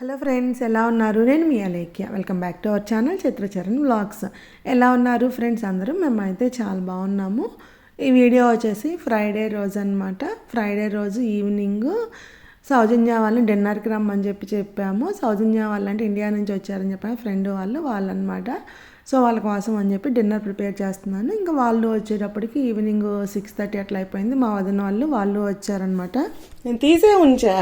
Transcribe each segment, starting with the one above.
Hello friends ఎలా ఉన్నారు? నేను మీ Alekhya. Welcome back to our channel Chitracharan vlogs. ఎలా ఉన్నారు ఫ్రెండ్స్ అందరూ? మేమైతే చాలా బాగున్నాము. ఈ వీడియో వచ్చేసి ఫ్రైడే రోజు అనమాట ఫ్రైడే రోజు ఈవినింగ్ సౌజన్య వాళ్ళని డిన్నర్కి రమ్మని చెప్పి చెప్పాము. సౌజన్య వాళ్ళు అంటే ఇండియా నుంచి వచ్చారని చెప్పాను ఫ్రెండ్ వాళ్ళు వాళ్ళనమాట సో వాళ్ళ కోసం అని చెప్పి డిన్నర్ ప్రిపేర్ చేస్తున్నాను. ఇంకా వాళ్ళు వచ్చేటప్పటికి ఈవినింగ్ సిక్స్ థర్టీ అట్లా అయిపోయింది. మా వదిన వాళ్ళు వాళ్ళు వచ్చారనమాట నేను తీసే ఉంచా.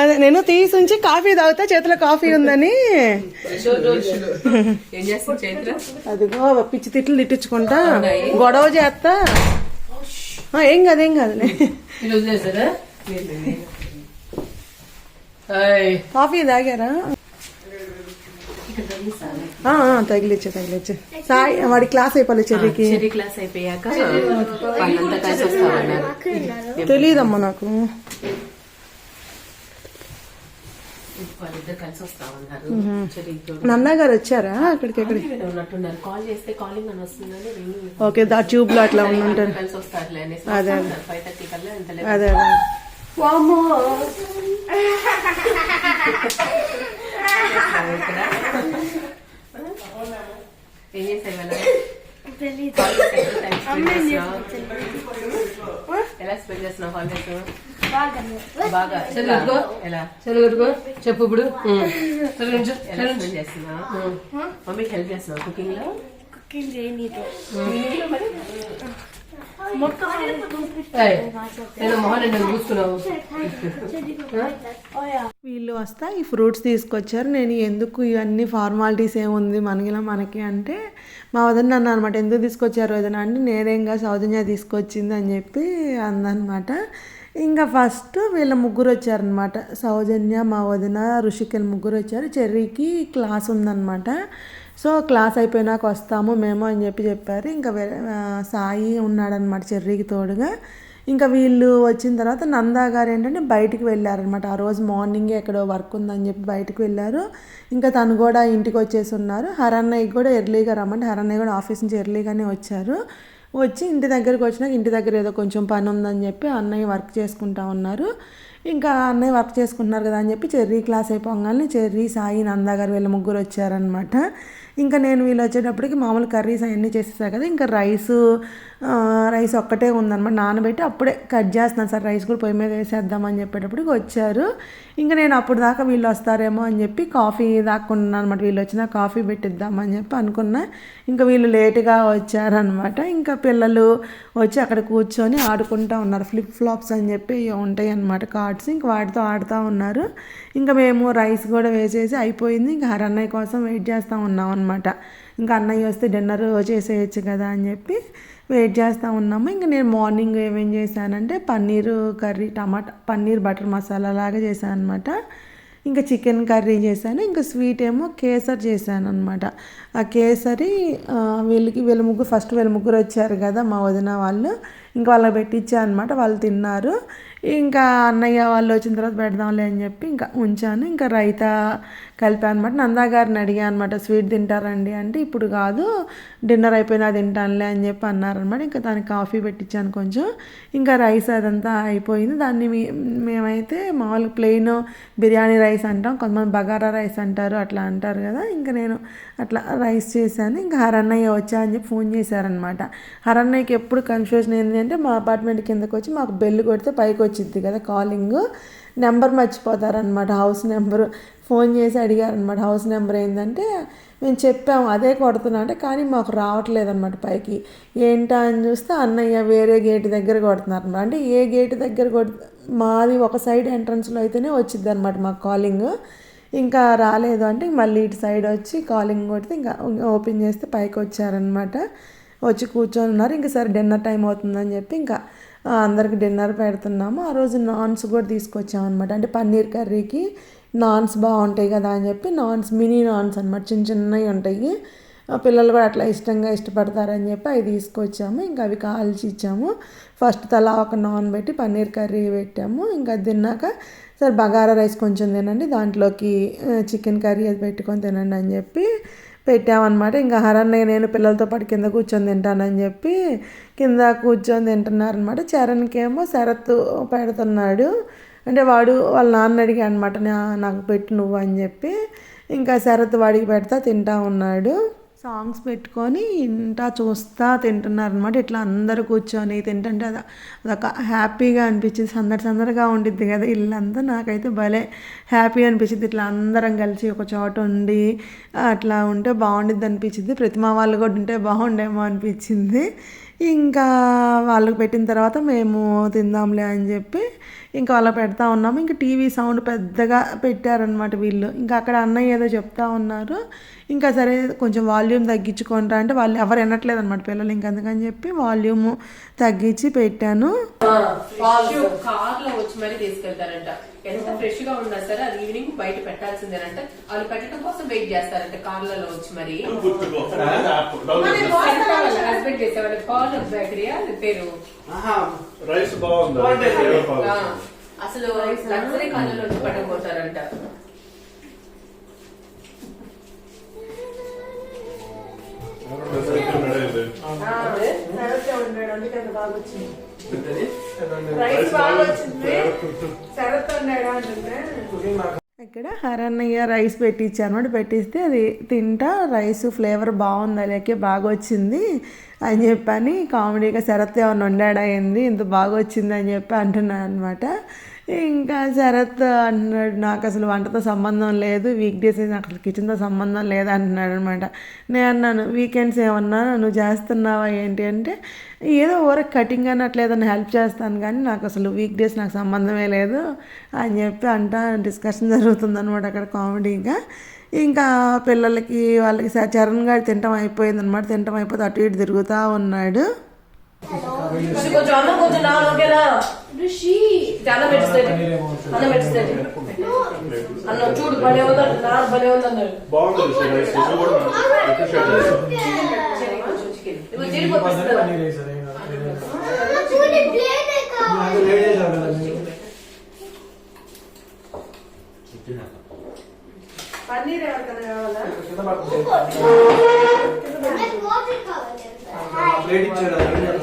అదే నేను తీసి ఉంచి కాఫీ తాగుతా చేతిలో కాఫీ ఉందని. అదిగో పిచ్చి తిట్లు తిట్టించుకుంటా. గొడవ చేస్తా. ఏం కాదు ఏం హాయ్ కాఫీ తాగారా? తగిలిచ్చే తగిలిచ్చే. సాయి వాడి క్లాస్ అయిపోలే చెర్రీకి. చెరీ క్లాస్ అయిపోయాక వాళ్ళంతా కలిసి వస్తామన్నారు. తెలియదమ్మా నాకు. వాళ్ళిద్దరు కలిసి వస్తామన్నారు. చెరీ నన్నా గారు వచ్చారా అక్కడికి ఎక్కడికి? ఉన్నట్టున్నారు. కాల్ చేస్తే కాలింగ్ అని వస్తుందని రింగ్ ఓకే దా ట్యూబ్లో అట్లా ఉండి ఉంటారు. కలిసి వస్తారులే అనేసి అదే, ఫైవ్ థర్టీ కల్లా ఎంత లేదు అదే అదే ఏం చేసావు? ఎలా స్పెండ్ చేస్తున్నావు హాలిడేస్ బాగా చదువుకో ఎలా చదువుకో చెప్పు ఇప్పుడు చదువు ఎలా స్పెండ్ చేస్తున్నావు మమ్మీకి హెల్ప్ చేస్తున్నావు కుకింగ్లో కుకింగ్ చేయనీతో వీళ్ళు వస్తా ఈ ఫ్రూట్స్ తీసుకొచ్చారు. నేను ఎందుకు ఇవన్నీ ఫార్మాలిటీస్ ఏముంది మనకిలా మనకి అంటే మా వదిన నన్ను అనమాట ఎందుకు తీసుకొచ్చారు వదిన? అంటే నేనేంగా సౌజన్య తీసుకొచ్చింది అని చెప్పి అందనమాట. ఇంకా ఫస్ట్ వీళ్ళ ముగ్గురు వచ్చారనమాట. సౌజన్య మా వదిన ఋషికల్ ముగ్గురు వచ్చారు. చెర్రీకి క్లాస్ ఉందన్నమాట సో క్లాస్ అయిపోయినాక వస్తాము మేము అని చెప్పి చెప్పారు. ఇంకా సాయి ఉన్నాడనమాట చెర్రీకి తోడుగా. ఇంకా వీళ్ళు వచ్చిన తర్వాత నందా గారు ఏంటంటే బయటికి వెళ్ళారనమాట ఆ రోజు మార్నింగే ఎక్కడో వర్క్ ఉందని చెప్పి బయటికి వెళ్ళారు. ఇంకా తను కూడా ఇంటికి వచ్చేసి ఉన్నారు. హరన్నయ్యకి కూడా ఎర్లీగా రమ్మంటే హరన్నయ్య కూడా ఆఫీస్ నుంచి ఎర్లీగానే వచ్చారు. వచ్చి ఇంటి దగ్గరికి వచ్చినాక ఇంటి దగ్గర ఏదో కొంచెం పని ఉందని చెప్పి అన్నయ్య వర్క్ చేసుకుంటా ఉన్నారు. ఇంకా అన్నయ్య వర్క్ చేసుకుంటున్నారు కదా అని చెప్పి చెర్రీ క్లాస్ అయిపోగానే చెర్రీ సాయి నందా గారు వీళ్ళ ముగ్గురు వచ్చారనమాట ఇంకా నేను వీళ్ళు వచ్చేటప్పటికి మామూలు కర్రీస్ అవన్నీ చేసేసా కదా ఇంకా రైస్ రైస్ ఒక్కటే ఉందన్నమాట నానబెట్టి అప్పుడే కట్ చేస్తున్నాను సార్ రైస్ కూడా పొయ్యి మీద వేసేద్దామని చెప్పేటప్పటికి వచ్చారు. ఇంకా నేను అప్పుడు దాకా వీళ్ళు వస్తారేమో అని చెప్పి కాఫీ దాక్కున్నాను అనమాట వీళ్ళు వచ్చినా కాఫీ పెట్టిద్దామని చెప్పి అనుకున్నా. ఇంకా వీళ్ళు లేటుగా వచ్చారనమాట ఇంకా పిల్లలు వచ్చి అక్కడ కూర్చొని ఆడుకుంటా ఉన్నారు ఫ్లిప్ ఫ్లాప్స్ అని చెప్పి ఉంటాయి అన్నమాట కార్డ్స్ ఇంకా వాటితో ఆడుతూ ఉన్నారు. ఇంకా మేము రైస్ కూడా వేసేసి అయిపోయింది ఇంకా హరన్నయ్య కోసం వెయిట్ చేస్తూ ఉన్నాం అనమాట ఇంకా అన్నయ్య వస్తే డిన్నర్ చేసేయచ్చు కదా అని చెప్పి వెయిట్ చేస్తూ ఉన్నాము. ఇంకా నేను మార్నింగ్ ఏమేం చేశానంటే paneer curry tomato paneer butter masala లాగా చేశాను అనమాట ఇంకా చికెన్ కర్రీ చేశాను. ఇంకా స్వీట్ ఏమో కేసరి చేశాను అనమాట ఆ కేసరి వీళ్ళకి వీళ్ళ ముగ్గురు ఫస్ట్ వీళ్ళ ముగ్గురు వచ్చారు కదా మా వదిన వాళ్ళు. ఇంకా వాళ్ళకి పెట్టించా అనమాట వాళ్ళు తిన్నారు. ఇంకా అన్నయ్య వాళ్ళు వచ్చిన తర్వాత పెడదాంలే అని చెప్పి ఇంకా ఉంచాను. ఇంకా రైతా కలిపాను అనమాట నందాగారిని అడిగాను అనమాట స్వీట్ తింటారండి? అంటే ఇప్పుడు కాదు డిన్నర్ అయిపోయినా తింటానులే అని చెప్పి అన్నారనమాట ఇంకా దానికి కాఫీ పెట్టించాను కొంచెం. ఇంకా రైస్ అదంతా అయిపోయింది. దాన్ని మేమైతే మామూలుగా ప్లెయిన్ బిర్యానీ రైస్ అంటాం. కొంతమంది బగారా రైస్ అంటారు అట్లా అంటారు కదా. ఇంకా నేను అట్లా రైస్ చేశాను. ఇంకా హరన్నయ్య వచ్చా అని చెప్పి ఫోన్ చేశారనమాట హరన్నయ్యకి ఎప్పుడు కన్ఫ్యూజన్ ఏంటంటే మా అపార్ట్మెంట్ కిందకి వచ్చి మాకు బెల్ కొడితే పైకి వచ్చింది కదా కాలింగ్. నెంబర్ మర్చిపోతారనమాట హౌస్ నెంబరు. ఫోన్ చేసి అడిగారు అనమాట హౌస్ నెంబర్ ఏంటంటే మేము చెప్పాము అదే కొడుతున్నా అంటే కానీ మాకు రావట్లేదు అనమాట పైకి. ఏంటా అని చూస్తే అన్నయ్య వేరే గేట్ దగ్గర కొడుతున్నారు అనమాట అంటే ఏ గేట్ దగ్గర కొడు మాది ఒక సైడ్ ఎంట్రన్స్లో అయితేనే వచ్చింది అనమాట మాకు కాలింగ్. ఇంకా రాలేదు అంటే మళ్ళీ ఇటు సైడ్ వచ్చి కాలింగ్ కొడితే ఇంకా ఓపెన్ చేస్తే పైకి వచ్చారనమాట వచ్చి కూర్చొని ఉన్నారు. ఇంకా సరే డిన్నర్ టైం అవుతుందని చెప్పి ఇంకా అందరికి డిన్నర్ పెడుతున్నాము. ఆ రోజు నాన్స్ కూడా తీసుకొచ్చామన్నమాట. అంటే పన్నీర్ కర్రీకి నాన్స్ బాగుంటాయి కదా అని చెప్పి నాన్స్ మినీ నాన్స్ అనమాట చిన్న చిన్నవి ఉంటాయి. పిల్లలు కూడా అట్లా ఇష్టంగా ఇష్టపడతారని చెప్పి అవి తీసుకొచ్చాము. ఇంకా అవి కాల్చి ఇచ్చాము. ఫస్ట్ తలా ఒక నాన్ పెట్టి పన్నీర్ కర్రీ పెట్టాము. ఇంకా తిన్నాక సరే బగారా రైస్ కొంచెం తినండి దాంట్లోకి చికెన్ కర్రీ అది పెట్టుకొని తినండి అని చెప్పి పెట్టామన్నమాట. ఇంకా హరన్నయ్య నేను పిల్లలతో పాటు కింద కూర్చొని తింటానని చెప్పి కింద కూర్చొని తింటున్నారనమాట చరణ్కేమో శరత్ పెడుతున్నాడు. అంటే వాడు వాళ్ళ నాన్న అడిగా అనమాట నాకు పెట్టు నువ్వు అని చెప్పి. ఇంకా శరత్ వాడికి పెడతా తింటా ఉన్నాడు. సాంగ్స్ పెట్టుకొని ఇంటా చూస్తా తింటున్నారనమాట ఇట్లా అందరూ కూర్చొని తింటుంటే అది అదొక హ్యాపీగా అనిపించింది. సందడి సందడిగా ఉండిద్ది కదా ఇల్లంతా. నాకైతే భలే హ్యాపీ అనిపించింది. ఇట్లా అందరం కలిసి ఒక చోట ఉండి అట్లా ఉంటే బాగుండిద్ది అనిపించింది. ప్రతిమా వాళ్ళు కూడా ఉంటే బాగుండేమో అనిపించింది. ఇంకా వాళ్ళకి పెట్టిన తర్వాత మేము తిందాంలే అని చెప్పి ఇంకా వాళ్ళకి పెడతా ఉన్నాము. ఇంకా టీవీ సౌండ్ పెద్దగా పెట్టారనమాట వీళ్ళు. ఇంకా అక్కడ అన్నయ్య ఏదో చెప్తా ఉన్నారు. ఇంకా సరే కొంచెం వాల్యూమ్ తగ్గించుకుంటా అంటే వాళ్ళు ఎవరు వినట్లేదు అనమాట పిల్లలు. ఇంకా అందుకని చెప్పి వాల్యూమ్ తగ్గించి పెట్టాను. కార్లో వచ్చి మరీ తీసుకెళ్తారంట. ఎంత ఫ్రెష్గా ఉన్నా సరే అది ఈవినింగ్ బయట పెట్టాల్సిందేనంట వాళ్ళు పెట్టడం కోసం వెయిట్ చేస్తారంట కార్లలో వచ్చి మరి. హస్బెండ్ చేసేవాళ్ళు పాల్ బేకరీ అది పేరు? రైస్ బాగుంది? ఆ, అసలు లగ్జరీ కార్లలో వచ్చి పట్టుకుపోతారంట రైస్ బాగా వచ్చింది శరత్ ఉన్నాడా అంటుంటే. ఇక్కడ హరన్నయ్య రైస్ పెట్టించాను అనమాట పెట్టిస్తే అది తింటా రైస్ ఫ్లేవర్ బాగుంది అలాగే బాగా వచ్చింది అని చెప్పని కామెడీగా శరత్ ఏమన్నా వండాడా ఏంది ఇంత బాగా వచ్చింది అని చెప్పి అంటున్నాను అనమాట ఇంకా శరత్ అంటున్నాడు నాకు అసలు వంటతో సంబంధం లేదు వీక్ డేస్ నాకు అసలు కిచెన్తో సంబంధం లేదు అంటున్నాడు అనమాట నేను అన్నాను వీకెండ్స్ ఏమన్నా నువ్వు చేస్తున్నావా ఏంటి? అంటే ఏదో ఓరే కటింగ్ అని అట్లా ఏదైనా హెల్ప్ చేస్తాను కానీ నాకు అసలు వీక్ డేస్ నాకు సంబంధమే లేదు అని చెప్పి అంట డిస్కషన్ జరుగుతుందనమాట అక్కడ కామెడీగా ఇంకా. పిల్లలకి వాళ్ళకి చరణ్ గారు తింటం అయిపోయింది అనమాట తింటం అయిపోతే అటు ఇటు తిరుగుతూ ఉన్నాడు. కొంచెం అన్నం కొంచెం నా ఓకేనా చాలా పెట్టిస్తాడు. అన్నం పెట్టిస్తాడు. అన్నం చూడు భలే ఉందంట నా భలే? పన్నీర్ ఎవరికైనా కావాలా? ప్లేట్ ఇచ్చాడు ఎవరిదిరా?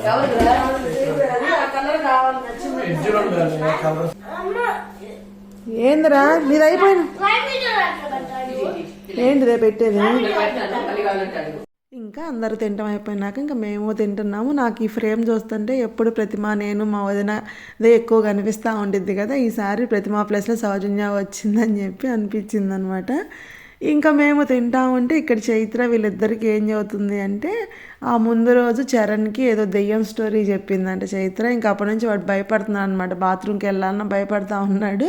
ఆ కలర్ కావాలి నచ్చింది ఎడ్జ్లో కలర్ ఏందిరా? నీది అయిపోయింది. ఏంటిదే పెట్టేది. ఇంకా అందరూ తింటాం అయిపోయినాక ఇంకా మేము తింటున్నాము. నాకు ఈ ఫ్రేమ్ చూస్తుంటే ఎప్పుడు ప్రతిమ నేను మా వదిన అదే ఎక్కువ కనిపిస్తూ ఉండిద్ది కదా. ఈసారి ప్రతిమ ప్లేస్లో సౌజన్య వచ్చిందని చెప్పి అనిపించింది అనమాట ఇంకా మేము తింటా ఉంటే ఇక్కడ చైత్ర వీళ్ళిద్దరికి ఏం చదువుతుంది అంటే ఆ ముందు రోజు చరణ్కి ఏదో దెయ్యం స్టోరీ చెప్పిందంట చైత్ర. ఇంకా అప్పటి నుంచి వాడు భయపడుతున్నాడు అనమాట బాత్రూమ్కి వెళ్ళాలన్నా భయపడతా ఉన్నాడు.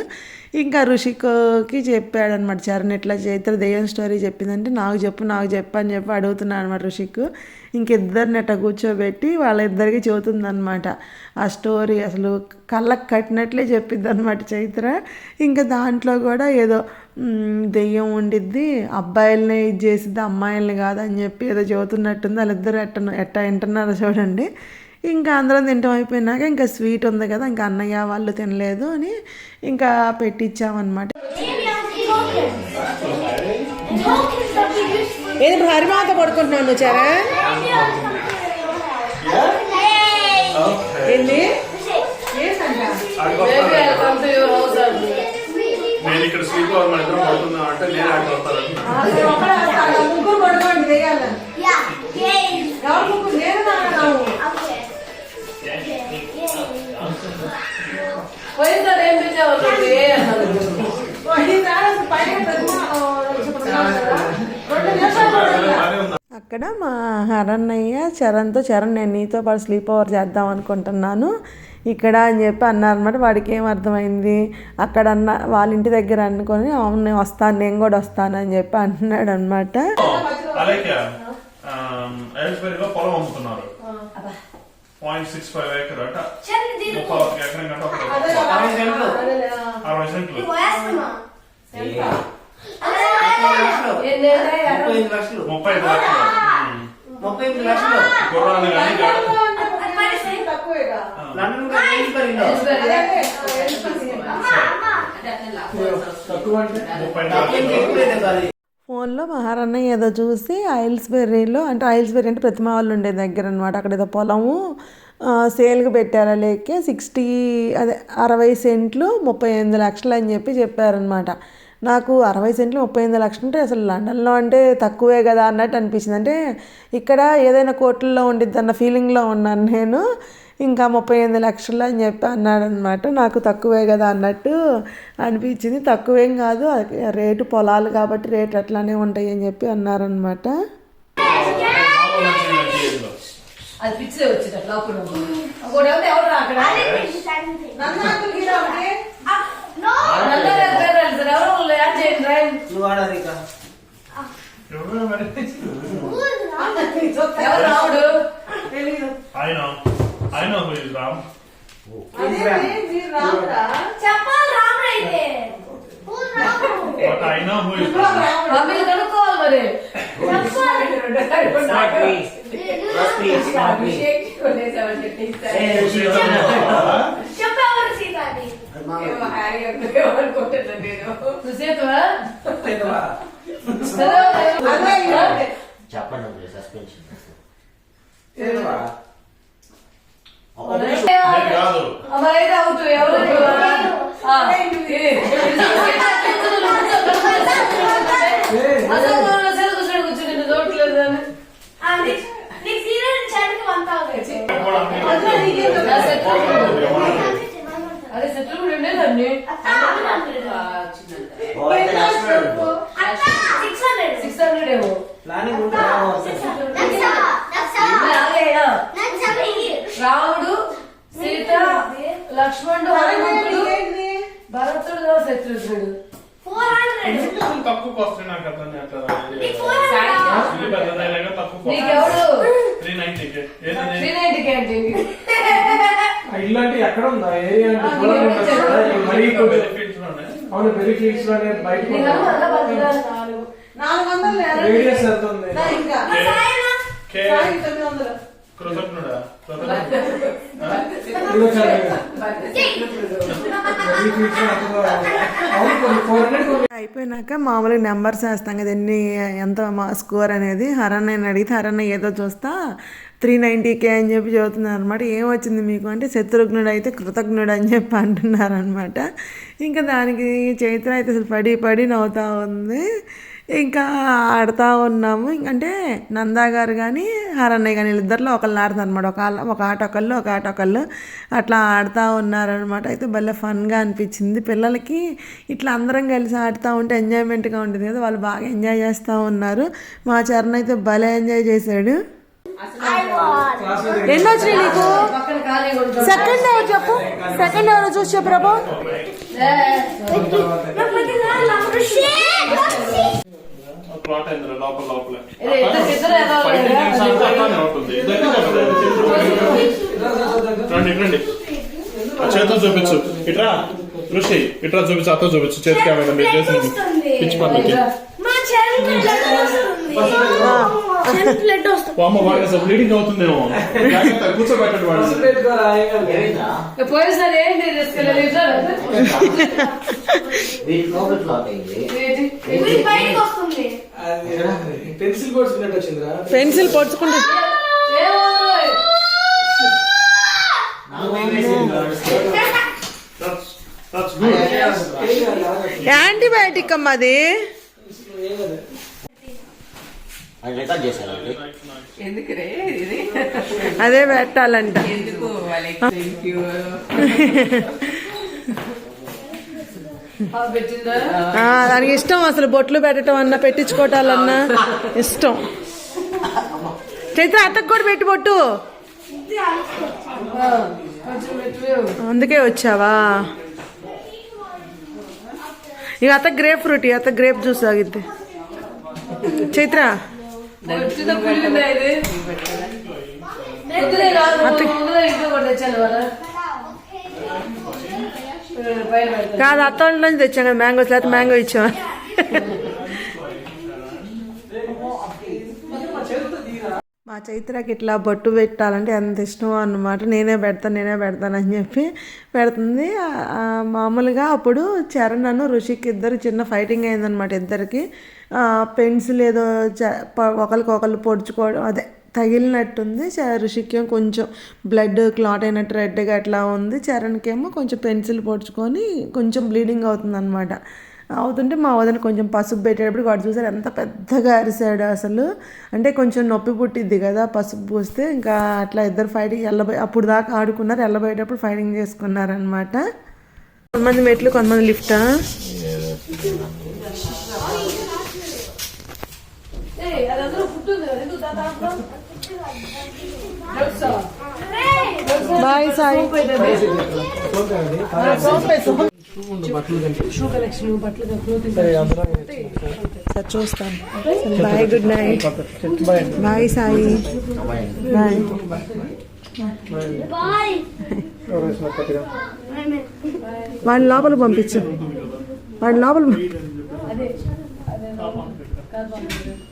ఇంకా ఋషికి చెప్పాడనమాట చరణ్ ఇట్లా చైత్ర దెయ్యం స్టోరీ చెప్పిందంటే నాకు చెప్పు నాకు చెప్పు అని చెప్పి అడుగుతున్నాడు అనమాట ఋషికు. ఇంకిద్దరిని అట్ట కూర్చోబెట్టి వాళ్ళిద్దరికి చెబుతుందనమాట ఆ స్టోరీ అసలు కళ్ళకు కట్టినట్లే చెప్పిద్ది అనమాట చైత్ర. ఇంకా దాంట్లో కూడా ఏదో దెయ్యం ఉండిద్ది అబ్బాయిల్ని ఇది చేసిద్ది అమ్మాయిల్ని కాదని చెప్పి ఏదో చెబుతున్నట్టుంది. వాళ్ళిద్దరు ఎట్ట ఎట్ట వింటున్నారో చూడండి. ఇంకా అందరం తింటాం అయిపోయినాక ఇంకా స్వీట్ ఉంది కదా ఇంకా అన్నయ్య వాళ్ళు తినలేదు అని ఇంకా పెట్టించామన్నమాట ఏది ఇప్పుడు హరిమాత పడుకుంటున్నాను చరా ఏంది? Maybe I'll come to your house and- నేను ఇక్కడ స్వీట్లో మన ఇద్దరం పడుతున్నాం అంటే నేను అక్కడ వస్తాను ముగ్గురు పడుకోండి దిగాల. ఎవరు ముగ్గురు నేను నాన్న పోయినసారి ఏం తెచ్చావు అసలు? ఏ అసలు? అక్కడ మా హరన్నయ్య చరణ్తో చరణ్ నేను నీతో పాటు స్లీప్ ఓవర్ చేద్దాం అనుకుంటున్నాను. ఇక్కడ అని చెప్పి అన్నారనమాట వాడికి ఏం అర్థమైంది? అక్కడ అన్న వాళ్ళ ఇంటి దగ్గర అనుకొని అవును నేను వస్తాను నేను కూడా వస్తాను అని చెప్పి అంటున్నాడు అనమాట అలాగే ఐఎస్బెరిలో పొలం అమ్ముతున్నారు. పాయింట్ సిక్స్ ఫైవ్ ఏకర్ అట ముప్పై ఒక ఎకరం. కంటే ఒక అరవై సెంట్లు. అరవై సెంట్లు ఏంది? ముప్పై ఐదు లక్షలు. ముప్పై ఎనిమిది లక్షలు గుర్రాలు కానీ లండన్. తక్కువ ఫోన్లో మహారన్నయ్య ఏదో చూసి ఐల్స్బెర్రీలో అంటే ఐల్స్బెర్రీ అంటే ప్రతిమ వాళ్ళు ఉండే దగ్గర అనమాట అక్కడ ఏదో పొలము సేల్కి పెట్టారా లేకే సిక్స్టీ అదే అరవై సెంట్లు ముప్పై ఎనిమిది లక్షలు అని చెప్పి చెప్పారనమాట నాకు అరవై సెంట్లు ముప్పై ఎనిమిది లక్షలు అంటే అసలు లండన్లో అంటే తక్కువే కదా అన్నట్టు అనిపించింది. అంటే ఇక్కడ ఏదైనా కోట్లలో ఉండిద్ది అన్న ఫీలింగ్లో ఉన్నాను నేను. ఇంకా ముప్పై ఎనిమిది లక్షలు అని చెప్పి అన్నాడనమాట నాకు తక్కువే కదా అన్నట్టు అనిపించింది. తక్కువేం కాదు అది రేటు పొలాలు కాబట్టి రేటు అట్లానే ఉంటాయి అని చెప్పి అన్నారనమాట అది పిచ్చిదే వచ్చింది అట్లా లోపల ఒకటి ఎవరు ఎవరు రా అక్కడ సార్. ఎవరు యాడ్ చేయండి రైమ్ నువ్వు ఆడాలి ఇక ఎవరు ఆయన ఆయన Ram. చెప్పాలి రాముడు But I మరి? చెప్పేవారు సీత అది సుసేతవా చెప్పండి సస్పెన్షన్ ఎవరు అదే సెటిల్ కూడా ఉండేదండి సిక్స్ హండ్రెడ్ ఏమో. రాముడు సీత లక్ష్మణుడు హనుమంతుడు భరతుడు శత్రుఘ్నుడు హండ్రెడ్ తక్కువ వస్తుంది నాకు తక్కువ త్రీ నైన్టీకి త్రీ అంటే ఎక్కడ ఉందా? ఏరియా అవును పెళ్ళి ఫీల్డ్స్లోనే బయట రేడియస్ ఎంత ఉంది కృతజ్ఞుడా అయిపోయినాక మామూలుగా నెంబర్స్ వేస్తాం కదా ఎన్ని ఎంత మా స్కోర్ అనేది. హరన్నయ్యని అడిగితే హరన్నయ్య ఏదో చూస్తా త్రీ నైంటీకే అని చెప్పి చెబుతున్నారు అనమాట ఏం వచ్చింది మీకు? అంటే శత్రుఘ్నుడు అయితే కృతజ్ఞుడు అని చెప్పి అంటున్నారనమాట ఇంకా దానికి చైత్ర అయితే అసలు పడి పడి నవ్వుతూ ఉంది. ఇంకా ఆడుతూ ఉన్నాము అంటే నందా గారు కానీ హరన్నయ్య కానీ వీళ్ళిద్దరిలో ఒకళ్ళు ఆడుతారు అనమాట ఒక ఒక ఆట ఒకళ్ళు ఒక ఆట ఒకళ్ళు అట్లా ఆడుతూ ఉన్నారనమాట అయితే భలే ఫన్గా అనిపించింది పిల్లలకి ఇట్లా అందరం కలిసి ఆడుతూ ఉంటే ఎంజాయ్మెంట్గా ఉంటుంది కదా వాళ్ళు బాగా ఎంజాయ్ చేస్తూ ఉన్నారు మా చరణ్ అయితే భలే ఎంజాయ్ చేశాడు ఎన్ని వచ్చినాయి నీకు సెకండ్ ఎవరు చెప్పు సెకండ్ ఎవరు చూసి చెప్పు ప్రభు ప్లాట్ అయింది లోపల లోపలే ఇది ఇద్దరు ఇద్దరు ఏదో ఫైవ్ మినిట్స్ అంతా అలానే ఉంటుంది ఇద్దరికీ చెప్పలేదు. రండి చేతితో చూపించు. ఇట్రా. ఋషి ఇట్రా చూపించు అత్త చూపించు. చేతి కెమెరా మీరు చేసింది? పిచ్చి పనులకి. అమ్మ అసలు బ్లీడింగ్ అవుతుందేమో. కూర్చోబెట్టండి వాడిని. పెట్టుకోరా పెన్సిల్ బోర్డ్స్ ఉన్నట్టు వచ్చిందిరా. పెన్సిల్ పొడుచుకుంటే. యాంటీబయాటిక్ అమ్మా అది. అది పెట్టాలంట. ఎందుకు థ్యాంక్ యూ పెట్టిందా ఆ, దానికి ఇష్టం అసలు బొట్లు పెట్టడం అన్నా పెట్టించుకోవటాలన్నా ఇష్టం. చైత్ర అత్తకు కూడా పెట్టి బొట్టు. ఆ, కొంచెం పెట్టు. అందుకే వచ్చావా? ఇక అత్త గ్రేప్ ఫ్రూట్ అత్త గ్రేప్ జ్యూస్ తాగిద్ది. చైత్ర. వచ్చిన పుల్లిందా ఇది పొద్దునే కాదు, ముందుగా ఇంట్లో కూడా తెచ్చాను కదా పైన పెడతాను. కాదు అత్త వాళ్ళ నుంచి తెచ్చాం కదా మ్యాంగోస్ లేకపోతే మ్యాంగో ఇచ్చాం మా చైత్రకి ఇట్లా బొట్టు పెట్టాలంటే ఎంత ఇష్టం అన్నమాట. నేనే పెడతాను నేనే పెడతాను అని చెప్పి పెడుతుంది. మామూలుగా అప్పుడు చరణ్ అను రుషికి ఇద్దరు చిన్న ఫైటింగ్ అయిందనమాట ఇద్దరికి. పెన్సిల్ ఏదో చ- ప- ఒకరికి ఒకళ్ళు పొడుచుకోవడం అదే తగిలినట్టుంది. చ- ఋషికేమో కొంచెం బ్లడ్ క్లాట్ అయినట్టు రెడ్గా అట్లా ఉంది. చరణ్కేమో కొంచెం పెన్సిల్ పొడుచుకొని కొంచెం బ్లీడింగ్ అవుతుంది అవుతుంటే మా వదిన కొంచెం పసుపు పెట్టేటప్పుడు వాడు చూసారు ఎంత పెద్దగా అరిసాడు అసలు. అంటే కొంచెం నొప్పి పుట్టిద్ది కదా పసుపు పూస్తే. ఇంకా అట్లా ఇద్దరు ఫైటింగ్ ఎల్లబోయి అప్పుడు దాకా ఆడుకున్నారు. ఎల్లబోయేటప్పుడు ఫైటింగ్ చేసుకున్నారనమాట కొంతమంది మెట్లు కొంతమంది లిఫ్టా? బాయ్ సాయి. సరే చూస్తాను bye good night. Bye Sai. Bye. వాడిని లోపల పంపించు. వాడిని లోపల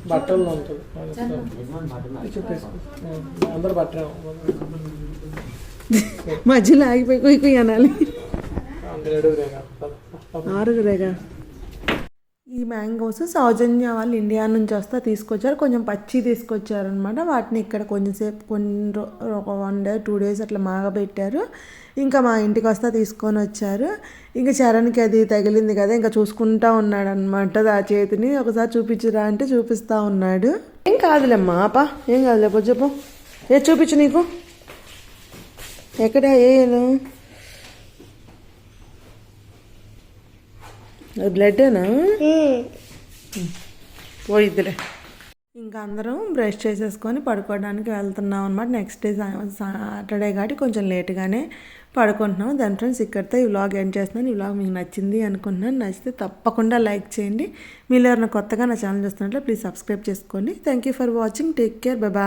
బట్టల్లో ఉంటుంది చెప్పేసి అందరు బట్టలే. మధ్యలో ఆగిపోయి కుయ్ కుయ్ అనాలి. ఆరుగురేగా. ఈ మ్యాంగోస్ సౌజన్య వాళ్ళు ఇండియా నుంచి వస్తే తీసుకొచ్చారు కొంచెం పచ్చి తీసుకొచ్చారనమాట వాటిని ఇక్కడ కొంచెంసేపు కొన్ని వన్ డే టూ డేస్ అట్లా మాగబెట్టారు ఇంకా మా ఇంటికి వస్తే తీసుకొని వచ్చారు ఇంకా చరణ్కి అది తగిలింది కదా ఇంకా చూసుకుంటా ఉన్నాడు అనమాట ఆ చేతిని ఒకసారి చూపించురా అంటే చూపిస్తా ఉన్నాడు ఏం కాదులేమ్మా ఆపా ఏం కాదులే చెప్పు ఏ చూపించు నీకు ఎక్కడ ఏను బ్లడ్నా పోయిద్దిలే. ఇంకా అందరం బ్రష్ చేసేసుకొని పడుకోవడానికి వెళ్తున్నాం అనమాట నెక్స్ట్ డే సాటర్డే కాబట్టి కొంచెం లేట్గానే పడుకుంటున్నాం. దాని ఫ్రెండ్స్ ఇక్కడితో ఈ వ్లాగ్ ఎండ్ చేస్తున్నాను. ఈ వ్లాగ్ మీకు నచ్చింది అనుకుంటున్నాను. నచ్చితే తప్పకుండా లైక్ చేయండి. మీరు ఎవరైనా కొత్తగా నా ఛానల్ చూస్తున్నట్లే ప్లీజ్ సబ్స్క్రైబ్ చేసుకోండి. Thank you for watching take care bye